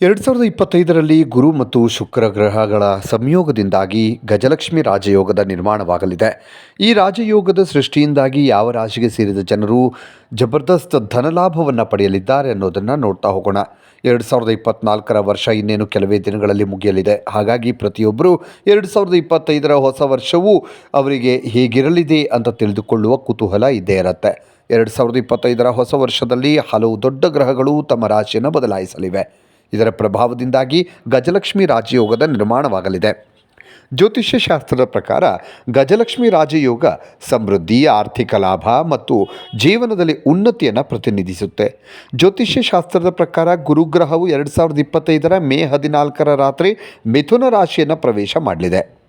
ಎರಡು ಸಾವಿರದ ಇಪ್ಪತ್ತೈದರಲ್ಲಿ ಗುರು ಮತ್ತು ಶುಕ್ರ ಗ್ರಹಗಳ ಸಂಯೋಗದಿಂದಾಗಿ ಗಜಲಕ್ಷ್ಮಿ ರಾಜಯೋಗದ ನಿರ್ಮಾಣವಾಗಲಿದೆ. ಈ ರಾಜಯೋಗದ ಸೃಷ್ಟಿಯಿಂದಾಗಿ ಯಾವ ರಾಶಿಗೆ ಸೇರಿದ ಜನರು ಜಬರ್ದಸ್ತ್ ಧನಲಾಭವನ್ನು ಪಡೆಯಲಿದ್ದಾರೆ ಅನ್ನೋದನ್ನು ನೋಡ್ತಾ ಹೋಗೋಣ. ಎರಡು ಸಾವಿರದ ಇಪ್ಪತ್ನಾಲ್ಕರ ವರ್ಷ ಇನ್ನೇನು ಕೆಲವೇ ದಿನಗಳಲ್ಲಿ ಮುಗಿಯಲಿದೆ. ಹಾಗಾಗಿ ಪ್ರತಿಯೊಬ್ಬರು ಎರಡು ಸಾವಿರದ ಇಪ್ಪತ್ತೈದರ ಹೊಸ ವರ್ಷವೂ ಅವರಿಗೆ ಹೇಗಿರಲಿದೆ ಅಂತ ತಿಳಿದುಕೊಳ್ಳುವ ಕುತೂಹಲ ಇದ್ದೇ ಇರುತ್ತೆ. ಎರಡು ಸಾವಿರದ ಇಪ್ಪತ್ತೈದರ ಹೊಸ ವರ್ಷದಲ್ಲಿ ಹಲವು ದೊಡ್ಡ ಗ್ರಹಗಳು ತಮ್ಮ ರಾಶಿಯನ್ನು ಬದಲಾಯಿಸಲಿವೆ. ಇದರ ಪ್ರಭಾವದಿಂದಾಗಿ ಗಜಲಕ್ಷ್ಮಿ ರಾಜಯೋಗದ ನಿರ್ಮಾಣವಾಗಲಿದೆ. ಜ್ಯೋತಿಷ್ಯ ಶಾಸ್ತ್ರದ ಪ್ರಕಾರ ಗಜಲಕ್ಷ್ಮಿ ರಾಜಯೋಗ ಸಮೃದ್ಧಿ ಆರ್ಥಿಕ ಲಾಭ ಮತ್ತು ಜೀವನದಲ್ಲಿ ಉನ್ನತಿಯನ್ನು ಪ್ರತಿನಿಧಿಸುತ್ತೆ. ಜ್ಯೋತಿಷ್ಯ ಶಾಸ್ತ್ರದ ಪ್ರಕಾರ ಗುರುಗ್ರಹವು ಎರಡು ಸಾವಿರದ ಇಪ್ಪತ್ತೈದರ ಮೇ ಹದಿನಾಲ್ಕರ ರಾತ್ರಿ ಮಿಥುನ ರಾಶಿಯನ್ನು ಪ್ರವೇಶ ಮಾಡಲಿದೆ.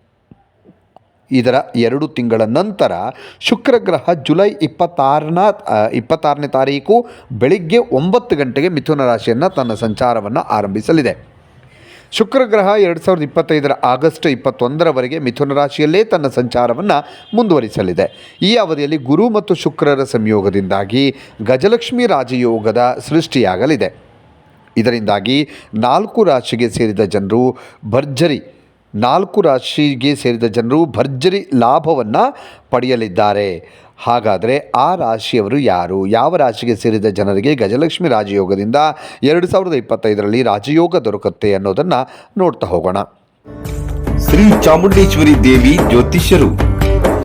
ಇದರ ಎರಡು ತಿಂಗಳ ನಂತರ ಶುಕ್ರಗ್ರಹ ಜುಲೈ ಇಪ್ಪತ್ತಾರನ ಇಪ್ಪತ್ತಾರನೇ ತಾರೀಕು ಬೆಳಿಗ್ಗೆ ಒಂಬತ್ತು ಗಂಟೆಗೆ ಮಿಥುನ ರಾಶಿಯನ್ನು ತನ್ನ ಸಂಚಾರವನ್ನು ಆರಂಭಿಸಲಿದೆ. ಶುಕ್ರಗ್ರಹ ಎರಡು ಸಾವಿರದ ಇಪ್ಪತ್ತೈದರ ಆಗಸ್ಟ್ ಇಪ್ಪತ್ತೊಂದರವರೆಗೆ ಮಿಥುನ ರಾಶಿಯಲ್ಲೇ ತನ್ನ ಸಂಚಾರವನ್ನು ಮುಂದುವರಿಸಲಿದೆ. ಈ ಅವಧಿಯಲ್ಲಿ ಗುರು ಮತ್ತು ಶುಕ್ರರ ಸಂಯೋಗದಿಂದಾಗಿ ಗಜಲಕ್ಷ್ಮಿ ರಾಜಯೋಗದ ಸೃಷ್ಟಿಯಾಗಲಿದೆ. ಇದರಿಂದಾಗಿ ನಾಲ್ಕು ರಾಶಿಗೆ ಸೇರಿದ ಜನರು ಭರ್ಜರಿ ನಾಲ್ಕು ರಾಶಿಗೆ ಸೇರಿದ ಜನರು ಭರ್ಜರಿ ಲಾಭವನ್ನು ಪಡೆಯಲಿದ್ದಾರೆ. ಹಾಗಾದರೆ ಆ ರಾಶಿಯವರು ಯಾರು? ಯಾವ ರಾಶಿಗೆ ಸೇರಿದ ಜನರಿಗೆ ಗಜಲಕ್ಷ್ಮಿ ರಾಜಯೋಗದಿಂದ ಎರಡು ಸಾವಿರದ ಇಪ್ಪತ್ತೈದರಲ್ಲಿ ರಾಜಯೋಗ ದೊರಕುತ್ತೆ ಅನ್ನೋದನ್ನು ನೋಡ್ತಾ ಹೋಗೋಣ. ಶ್ರೀ ಚಾಮುಂಡೇಶ್ವರಿ ದೇವಿ ಜ್ಯೋತಿಷ್ಯರು.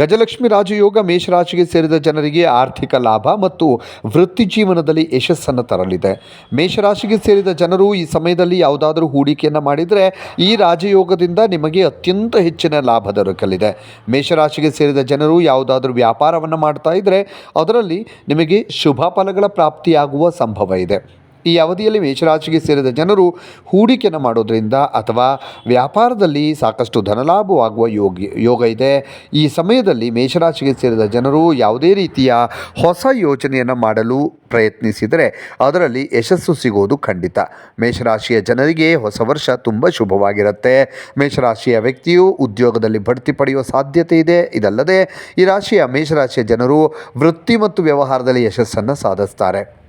ಗಜಲಕ್ಷ್ಮಿ ರಾಜಯೋಗ ಮೇಷರಾಶಿಗೆ ಸೇರಿದ ಜನರಿಗೆ ಆರ್ಥಿಕ ಲಾಭ ಮತ್ತು ವೃತ್ತಿ ಜೀವನದಲ್ಲಿ ಯಶಸ್ಸನ್ನು ತರಲಿದೆ. ಮೇಷರಾಶಿಗೆ ಸೇರಿದ ಜನರು ಈ ಸಮಯದಲ್ಲಿ ಯಾವುದಾದರೂ ಹೂಡಿಕೆಯನ್ನು ಮಾಡಿದರೆ ಈ ರಾಜಯೋಗದಿಂದ ನಿಮಗೆ ಅತ್ಯಂತ ಹೆಚ್ಚಿನ ಲಾಭ ದೊರಕಲಿದೆ. ಮೇಷರಾಶಿಗೆ ಸೇರಿದ ಜನರು ಯಾವುದಾದರೂ ವ್ಯಾಪಾರವನ್ನು ಮಾಡ್ತಾ ಇದ್ದರೆ ಅದರಲ್ಲಿ ನಿಮಗೆ ಶುಭ ಫಲಗಳ ಪ್ರಾಪ್ತಿಯಾಗುವ ಸಂಭವ ಇದೆ. ಈ ಅವಧಿಯಲ್ಲಿ ಮೇಷರಾಶಿಗೆ ಸೇರಿದ ಜನರು ಹೂಡಿಕೆಯನ್ನು ಮಾಡೋದ್ರಿಂದ ಅಥವಾ ವ್ಯಾಪಾರದಲ್ಲಿ ಸಾಕಷ್ಟು ಧನಲಾಭವಾಗುವ ಯೋಗ ಯೋಗ ಇದೆ. ಈ ಸಮಯದಲ್ಲಿ ಮೇಷರಾಶಿಗೆ ಸೇರಿದ ಜನರು ಯಾವುದೇ ರೀತಿಯ ಹೊಸ ಯೋಜನೆಯನ್ನು ಮಾಡಲು ಪ್ರಯತ್ನಿಸಿದರೆ ಅದರಲ್ಲಿ ಯಶಸ್ಸು ಸಿಗೋದು ಖಂಡಿತ. ಮೇಷರಾಶಿಯ ಜನರಿಗೆ ಹೊಸ ವರ್ಷ ತುಂಬ ಶುಭವಾಗಿರುತ್ತೆ. ಮೇಷರಾಶಿಯ ವ್ಯಕ್ತಿಯು ಉದ್ಯೋಗದಲ್ಲಿ ಬಡ್ತಿ ಪಡೆಯುವ ಸಾಧ್ಯತೆ ಇದೆ. ಇದಲ್ಲದೆ ಈ ರಾಶಿಯ ಮೇಷರಾಶಿಯ ಜನರು ವೃತ್ತಿ ಮತ್ತು ವ್ಯವಹಾರದಲ್ಲಿ ಯಶಸ್ಸನ್ನು ಸಾಧಿಸ್ತಾರೆ.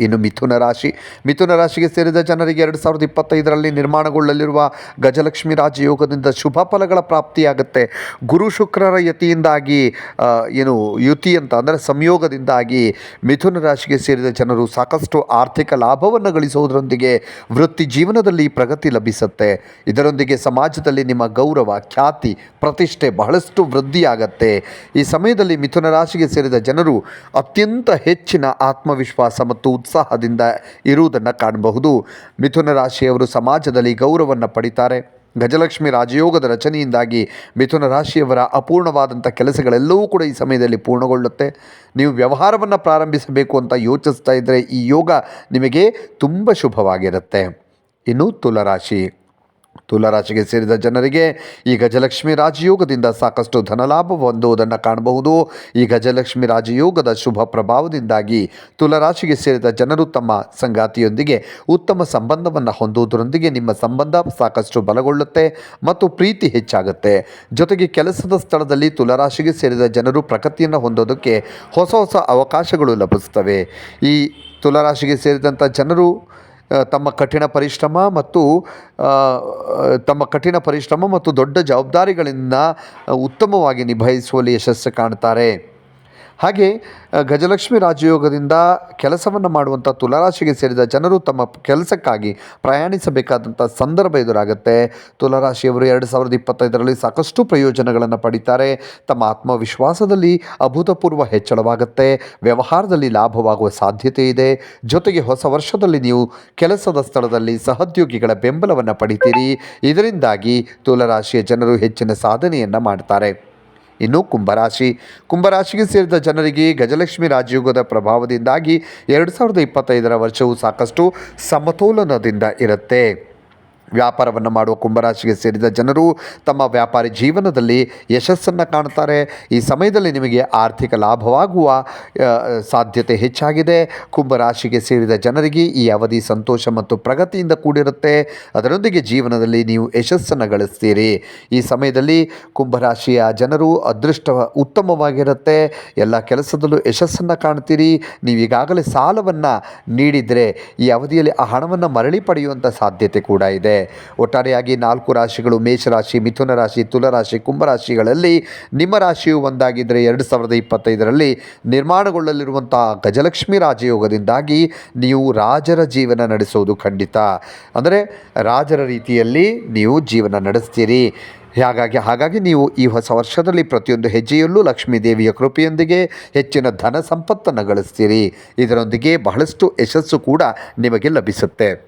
ಇನ್ನು ಮಿಥುನ ರಾಶಿ. ಮಿಥುನ ರಾಶಿಗೆ ಸೇರಿದ ಜನರಿಗೆ ಎರಡು ಸಾವಿರದ ಇಪ್ಪತ್ತೈದರಲ್ಲಿ ನಿರ್ಮಾಣಗೊಳ್ಳಲಿರುವ ಗಜಲಕ್ಷ್ಮಿ ರಾಜಯೋಗದಿಂದ ಶುಭ ಫಲಗಳ ಪ್ರಾಪ್ತಿಯಾಗುತ್ತೆ. ಗುರು ಶುಕ್ರರ ಯತಿಯಿಂದಾಗಿ ಏನು ಯುತಿ ಅಂತ ಅಂದರೆ ಸಂಯೋಗದಿಂದಾಗಿ ಮಿಥುನ ರಾಶಿಗೆ ಸೇರಿದ ಜನರು ಸಾಕಷ್ಟು ಆರ್ಥಿಕ ಲಾಭವನ್ನು ಗಳಿಸುವುದರೊಂದಿಗೆ ವೃತ್ತಿ ಜೀವನದಲ್ಲಿ ಪ್ರಗತಿ ಲಭಿಸುತ್ತೆ. ಇದರೊಂದಿಗೆ ಸಮಾಜದಲ್ಲಿ ನಿಮ್ಮ ಗೌರವ, ಖ್ಯಾತಿ, ಪ್ರತಿಷ್ಠೆ ಬಹಳಷ್ಟು ವೃದ್ಧಿಯಾಗತ್ತೆ. ಈ ಸಮಯದಲ್ಲಿ ಮಿಥುನ ರಾಶಿಗೆ ಸೇರಿದ ಜನರು ಅತ್ಯಂತ ಹೆಚ್ಚಿನ ಆತ್ಮವಿಶ್ವಾಸ ಮತ್ತು ಉತ್ಸಾಹದಿಂದ ಇರುವುದನ್ನು ಕಾಣಬಹುದು. ಮಿಥುನ ರಾಶಿಯವರು ಸಮಾಜದಲ್ಲಿ ಗೌರವವನ್ನು ಪಡಿತಾರೆ. ಗಜಲಕ್ಷ್ಮಿ ರಾಜಯೋಗದ ರಚನೆಯಿಂದಾಗಿ ಮಿಥುನ ರಾಶಿಯವರ ಅಪೂರ್ಣವಾದಂಥ ಕೆಲಸಗಳೆಲ್ಲವೂ ಕೂಡ ಈ ಸಮಯದಲ್ಲಿ ಪೂರ್ಣಗೊಳ್ಳುತ್ತೆ. ನೀವು ವ್ಯವಹಾರವನ್ನು ಪ್ರಾರಂಭಿಸಬೇಕು ಅಂತ ಯೋಚಿಸ್ತಾ ಇದ್ದರೆ ಈ ಯೋಗ ನಿಮಗೆ ತುಂಬ ಶುಭವಾಗಿರುತ್ತೆ. ಇನ್ನು ತುಲರಾಶಿ. ತುಲಾರಾಶಿಗೆ ಸೇರಿದ ಜನರಿಗೆ ಈ ಗಜಲಕ್ಷ್ಮಿ ರಾಜಯೋಗದಿಂದ ಸಾಕಷ್ಟು ಧನಲಾಭ ಹೊಂದುವುದನ್ನು ಕಾಣಬಹುದು. ಈ ಗಜಲಕ್ಷ್ಮಿ ರಾಜಯೋಗದ ಶುಭ ಪ್ರಭಾವದಿಂದಾಗಿ ತುಲಾರಾಶಿಗೆ ಸೇರಿದ ಜನರು ತಮ್ಮ ಸಂಗಾತಿಯೊಂದಿಗೆ ಉತ್ತಮ ಸಂಬಂಧವನ್ನು ಹೊಂದುವುದರೊಂದಿಗೆ ನಿಮ್ಮ ಸಂಬಂಧ ಸಾಕಷ್ಟು ಬಲಗೊಳ್ಳುತ್ತೆ ಮತ್ತು ಪ್ರೀತಿ ಹೆಚ್ಚಾಗುತ್ತೆ. ಜೊತೆಗೆ ಕೆಲಸದ ಸ್ಥಳದಲ್ಲಿ ತುಲಾರಾಶಿಗೆ ಸೇರಿದ ಜನರು ಪ್ರಗತಿಯನ್ನು ಹೊಂದೋದಕ್ಕೆ ಹೊಸ ಹೊಸ ಅವಕಾಶಗಳು ಲಭಿಸುತ್ತವೆ. ಈ ತುಲಾರಾಶಿಗೆ ಸೇರಿದಂಥ ಜನರು ತಮ್ಮ ಕಠಿಣ ಪರಿಶ್ರಮ ಮತ್ತು ತಮ್ಮ ಕಠಿಣ ಪರಿಶ್ರಮ ಮತ್ತು ದೊಡ್ಡ ಜವಾಬ್ದಾರಿಗಳಿಂದ ಉತ್ತಮವಾಗಿ ನಿಭಾಯಿಸುವಲ್ಲಿ ಯಶಸ್ಸು ಕಾಣ್ತಾರೆ. ಹಾಗೆ ಗಜಲಕ್ಷ್ಮಿ ರಾಜಯೋಗದಿಂದ ಕೆಲಸವನ್ನು ಮಾಡುವಂಥ ತುಲಾರಾಶಿಗೆ ಸೇರಿದ ಜನರು ತಮ್ಮ ಕೆಲಸಕ್ಕಾಗಿ ಪ್ರಯಾಣಿಸಬೇಕಾದಂಥ ಸಂದರ್ಭ ಎದುರಾಗುತ್ತೆ. ತುಲಾರಾಶಿಯವರು ಎರಡು ಸಾವಿರದ ಇಪ್ಪತ್ತೈದರಲ್ಲಿ ಸಾಕಷ್ಟು ಪ್ರಯೋಜನಗಳನ್ನು ಪಡಿತಾರೆ. ತಮ್ಮ ಆತ್ಮವಿಶ್ವಾಸದಲ್ಲಿ ಅಭೂತಪೂರ್ವ ಹೆಚ್ಚಳವಾಗುತ್ತೆ. ವ್ಯವಹಾರದಲ್ಲಿ ಲಾಭವಾಗುವ ಸಾಧ್ಯತೆ ಇದೆ. ಜೊತೆಗೆ ಹೊಸ ವರ್ಷದಲ್ಲಿ ನೀವು ಕೆಲಸದ ಸ್ಥಳದಲ್ಲಿ ಸಹೋದ್ಯೋಗಿಗಳ ಬೆಂಬಲವನ್ನು ಪಡಿತೀರಿ. ಇದರಿಂದಾಗಿ ತುಲಾರಾಶಿಯ ಜನರು ಹೆಚ್ಚಿನ ಸಾಧನೆಯನ್ನು ಮಾಡ್ತಾರೆ. ಇನ್ನು ಕುಂಭರಾಶಿ. ಕುಂಭರಾಶಿಗೆ ಸೇರಿದ ಜನರಿಗೆ ಗಜಲಕ್ಷ್ಮಿ ರಾಜಯೋಗದ ಪ್ರಭಾವದಿಂದಾಗಿ ಎರಡು ಸಾವಿರದ ಇಪ್ಪತ್ತೈದರ ವರ್ಷವು ಸಾಕಷ್ಟು ಸಮತೋಲನದಿಂದ ಇರುತ್ತೆ. ವ್ಯಾಪಾರವನ್ನು ಮಾಡುವ ಕುಂಭರಾಶಿಗೆ ಸೇರಿದ ಜನರು ತಮ್ಮ ವ್ಯಾಪಾರಿ ಜೀವನದಲ್ಲಿ ಯಶಸ್ಸನ್ನು ಕಾಣ್ತಾರೆ ಈ ಸಮಯದಲ್ಲಿ ನಿಮಗೆ ಆರ್ಥಿಕ ಲಾಭವಾಗುವ ಸಾಧ್ಯತೆ ಹೆಚ್ಚಾಗಿದೆ. ಕುಂಭರಾಶಿಗೆ ಸೇರಿದ ಜನರಿಗೆ ಈ ಅವಧಿ ಸಂತೋಷ ಮತ್ತು ಪ್ರಗತಿಯಿಂದ ಕೂಡಿರುತ್ತೆ. ಅದರೊಂದಿಗೆ ಜೀವನದಲ್ಲಿ ನೀವು ಯಶಸ್ಸನ್ನು ಗಳಿಸ್ತೀರಿ. ಈ ಸಮಯದಲ್ಲಿ ಕುಂಭರಾಶಿಯ ಜನರು ಅದೃಷ್ಟ ಉತ್ತಮವಾಗಿರುತ್ತೆ. ಎಲ್ಲ ಕೆಲಸದಲ್ಲೂ ಯಶಸ್ಸನ್ನು ಕಾಣ್ತೀರಿ ನೀವು ಈಗಾಗಲೇ ಸಾಲವನ್ನು ನೀಡಿದರೆ ಈ ಅವಧಿಯಲ್ಲಿ ಆ ಹಣವನ್ನು ಮರಳಿ ಪಡೆಯುವಂಥ ಸಾಧ್ಯತೆ ಕೂಡ ಇದೆ. ಒಟ್ಟಾರೆಯಾಗಿ ನಾಲ್ಕು ರಾಶಿಗಳು ಮೇಷರಾಶಿ, ಮಿಥುನ ರಾಶಿ, ತುಲರಾಶಿ, ಕುಂಭರಾಶಿಗಳಲ್ಲಿ ನಿಮ್ಮ ರಾಶಿಯು ಒಂದಾಗಿದ್ದರೆ ಎರಡು ಸಾವಿರದ ಇಪ್ಪತ್ತೈದರಲ್ಲಿ ನಿರ್ಮಾಣಗೊಳ್ಳಲಿರುವಂಥ ಗಜಲಕ್ಷ್ಮಿ ರಾಜಯೋಗದಿಂದಾಗಿ ನೀವು ರಾಜರ ಜೀವನ ನಡೆಸೋದು ಖಂಡಿತ. ಅಂದರೆ ರಾಜರ ರೀತಿಯಲ್ಲಿ ನೀವು ಜೀವನ ನಡೆಸ್ತೀರಿ. ಹಾಗಾಗಿ ಹಾಗಾಗಿ ನೀವು ಈ ಹೊಸ ವರ್ಷದಲ್ಲಿ ಪ್ರತಿಯೊಂದು ಹೆಜ್ಜೆಯಲ್ಲೂ ಲಕ್ಷ್ಮೀ ದೇವಿಯ ಕೃಪೆಯೊಂದಿಗೆ ಹೆಚ್ಚಿನ ಧನ ಸಂಪತ್ತನ್ನು ಗಳಿಸ್ತೀರಿ. ಇದರೊಂದಿಗೆ ಬಹಳಷ್ಟು ಯಶಸ್ಸು ಕೂಡ ನಿಮಗೆ ಲಭಿಸುತ್ತೆ.